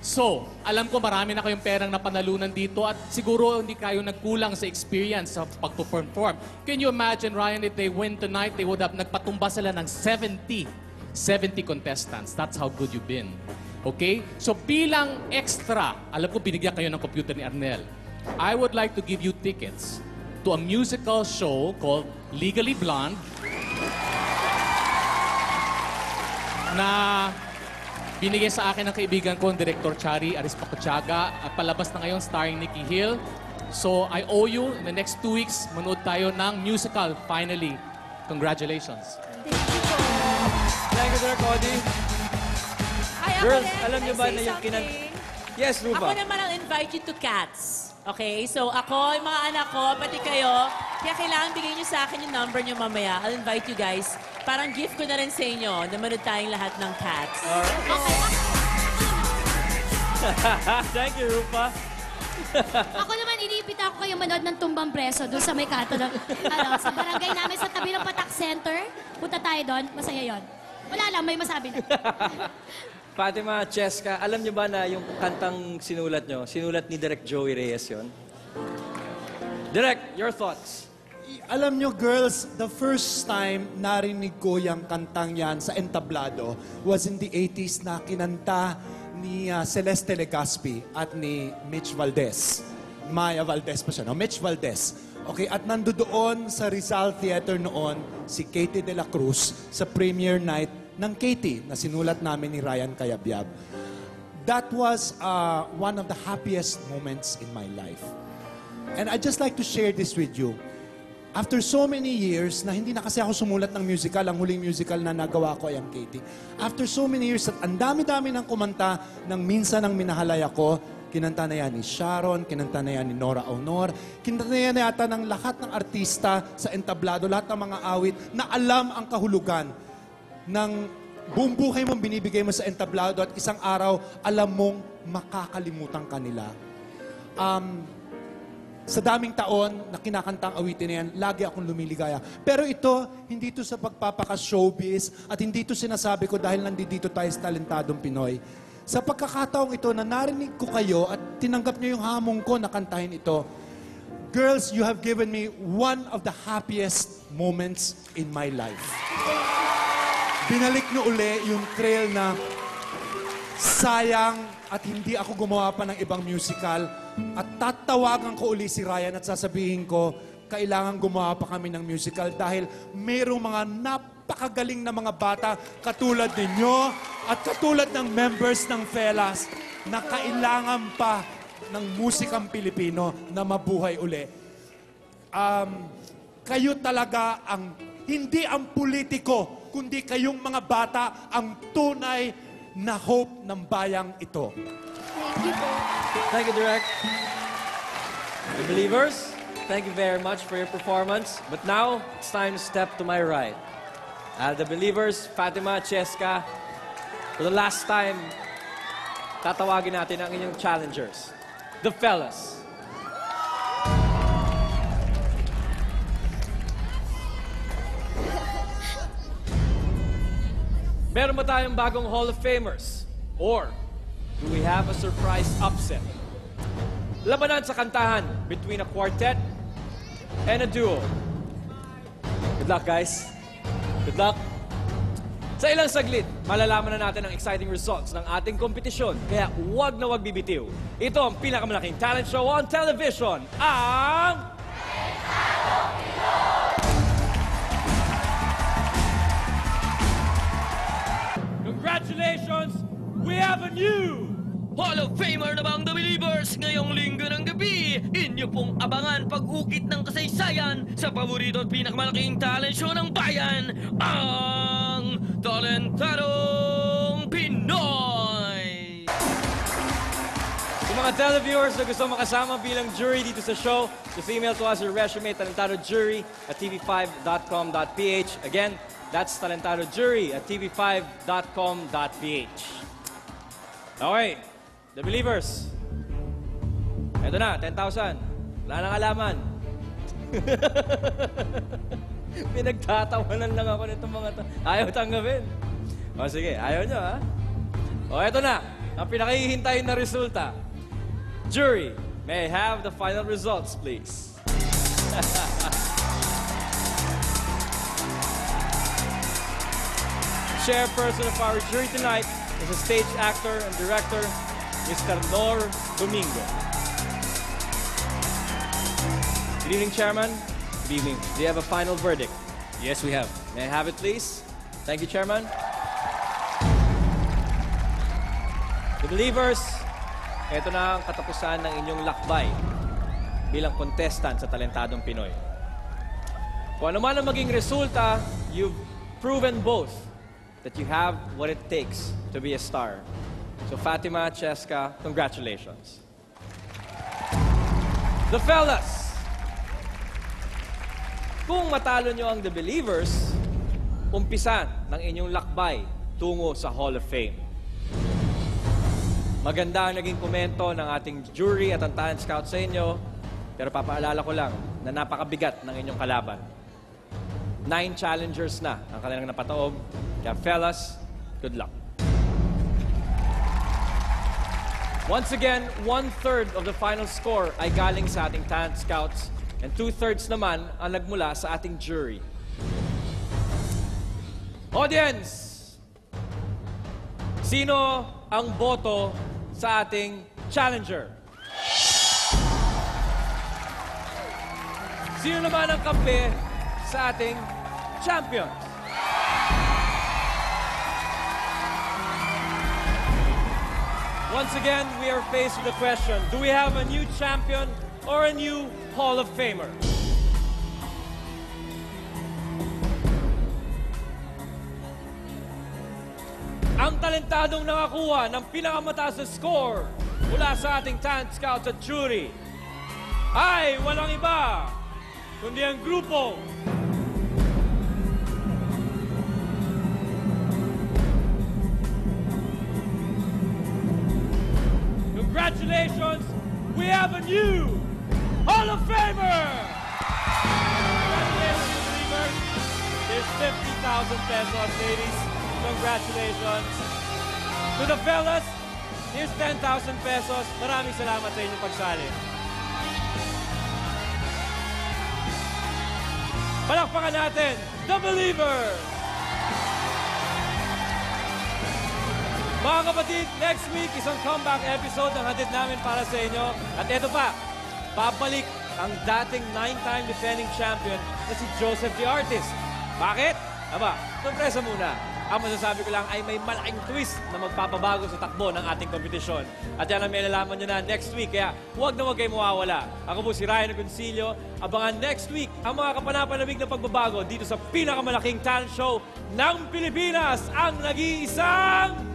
So, alam ko marami na kayong perang napanalunan dito at siguro hindi kayo nagkulang sa experience sa pagpo-perform. Can you imagine, Ryan, if they win tonight, they would have nagpatumba sila ng 70. 70 contestants. That's how good you've been. Okay? So bilang extra, alam ko binigyan kayo ng computer ni Arnel. I would like to give you tickets to a musical show called Legally Blonde na binigay sa akin ng kaibigan ko, ang Director Chari Arispacochaga. At palabas na ngayon, starring Nikki Hill. So, I owe you, in the next two weeks, manood tayo ng musical, finally. Congratulations. Thank you, Sir Cody. Ay, ako Girls, din. alam niyo ba na yung kinan... Yes, Ako Rupa. naman ang invite you to Cats. Okay? So ako, yung mga anak ko, pati kayo, kaya kailangan bigay niyo sa akin yung number niyo mamaya. I'll invite you guys. Parang gift ko na rin sa inyo na manood tayong lahat ng Cats. Thank you, Rupa. Ako naman, inipita ako kayo manood ng Tumbang Preso doon sa may kato ng, ano, sa barangay namin sa tabi ng Patak Center. Punta tayo doon, masaya yon. Wala lang, may masabi na. Fatima, Cheska, alam niyo ba na yung kantang sinulat niyo, sinulat ni Direk Joey Reyes yon? Direk, your thoughts? Alam nyo, girls, the first time narinig ko yung kantang yan sa entablado was in the 80s na kinanta ni uh, Celeste Legaspi at ni Mitch Valdez. Maya Valdez pa siya, no? Mitch Valdez. Okay, at nandoon sa Rizal Theater noon si Katie de la Cruz sa premiere night ng Katie na sinulat namin ni Ryan Cayabyab. That was uh, one of the happiest moments in my life. And I'd just like to share this with you. After so many years na hindi na kasi ako sumulat ng musical, ang huling musical na nagawa ko ay ang Katie. After so many years at ang dami-dami ng kumanta ng Minsan ang Minahalay Ako, kinanta na yan ni Sharon, kinanta na yan ni Nora Honor, kinanta na yan yata ng lahat ng artista sa entablado, lahat ng mga awit na alam ang kahulugan ng buong buhay mong binibigay mo sa entablado at isang araw alam mong makakalimutan ka nila. Um, sa daming taon na kinakanta ang awitin na yan, lagi akong lumiligaya. Pero ito, hindi ito sa pagpapaka-showbiz at hindi ito sinasabi ko dahil nandito tayo sa talentadong Pinoy. Sa pagkakataong ito na narinig ko kayo at tinanggap niyo yung hamong ko na kantahin ito, Girls, you have given me one of the happiest moments in my life. Binalik niyo uli yung trail na sayang at hindi ako gumawa pa ng ibang musical at tatawagan ko uli si Ryan at sasabihin ko, kailangan gumawa pa kami ng musical dahil mayroong mga napakagaling na mga bata katulad ninyo at katulad ng members ng Felas na kailangan pa ng musikang Pilipino na mabuhay uli. Um, kayo talaga ang, hindi ang politiko, kundi kayong mga bata ang tunay na hope ng bayang ito. Thank you. Thank you, Direk. The believers, thank you very much for your performance. But now, it's time to step to my right. Uh, the believers, Fatima, Cheska, for the last time, tatawagin natin ang inyong challengers. The fellas. Meron ba tayong bagong Hall of Famers? Or do we have a surprise upset? Labanan sa kantahan between a quartet and a duo. Good luck, guys. Good luck. Sa ilang saglit, malalaman na natin ang exciting results ng ating kompetisyon. Kaya huwag na huwag bibitiw. Ito ang pinakamalaking talent show on television, ang... We have a new Hall of Famer na bang The Believers ngayong linggo ng gabi? Inyo pong abangan pag-ukit ng kasaysayan sa paborito at pinakamalaking talent show ng bayan, ang Talentadong Pinoy! Sa mga televiewers na gusto makasama bilang jury dito sa show, just email to us your resume, talentadojury at tv5.com.ph. Again, that's talentadojury at tv5.com.ph. Okay, the believers. Ito na, 10,000. Wala nang alaman. Pinagtatawanan lang ako nitong mga to. Ayaw tanggapin. O sige, ayaw nyo ha? O eto na, ang pinakahihintayin na resulta. Jury, may I have the final results, please? Chairperson of our jury tonight is a stage actor and director, Mr. Nor Domingo. Good evening, Chairman. Good evening. Do you have a final verdict? Yes, we have. May I have it, please? Thank you, Chairman. The believers, ito na ang katapusan ng inyong lakbay bilang contestant sa Talentadong Pinoy. Kung ano man ang maging resulta, you've proven both that you have what it takes to be a star. So Fatima, Cheska, congratulations. The fellas, kung matalo nyo ang The Believers, umpisan ng inyong lakbay tungo sa Hall of Fame. Maganda ang naging komento ng ating jury at ang talent scout sa inyo, pero papaalala ko lang na napakabigat ng inyong kalaban. Nine challengers na ang kanilang napataob. Kaya fellas, good luck. Once again, one-third of the final score ay galing sa ating talent scouts and two-thirds naman ang nagmula sa ating jury. Audience! Sino ang boto sa ating challenger? Sino naman ang kampe sa ating champion? Once again, we are faced with the question, do we have a new champion or a new Hall of Famer? Ang talentadong nakakuha ng pinakamataas na score mula sa ating talent scouts at jury ay walang iba kundi ang grupo Congratulations! We have a new Hall of Famer! Congratulations, believers! There's 50,000 pesos, ladies. Congratulations. To the fellas, here's 10,000 pesos. Maraming salamat sa inyong pagsali. Palakpakan natin, The Believer! Mga kapatid, next week, isang comeback episode ang hatid namin para sa inyo. At eto pa, babalik ang dating nine-time defending champion na si Joseph the Artist. Bakit? Aba, sorpresa muna. Ang masasabi ko lang ay may malaking twist na magpapabago sa takbo ng ating kompetisyon. At yan ang may nalaman nyo na next week, kaya huwag na huwag kayo mawawala. Ako po si Ryan Agoncillo. Abangan next week ang mga kapanapanabig na pagbabago dito sa pinakamalaking talent show ng Pilipinas, ang nag-iisang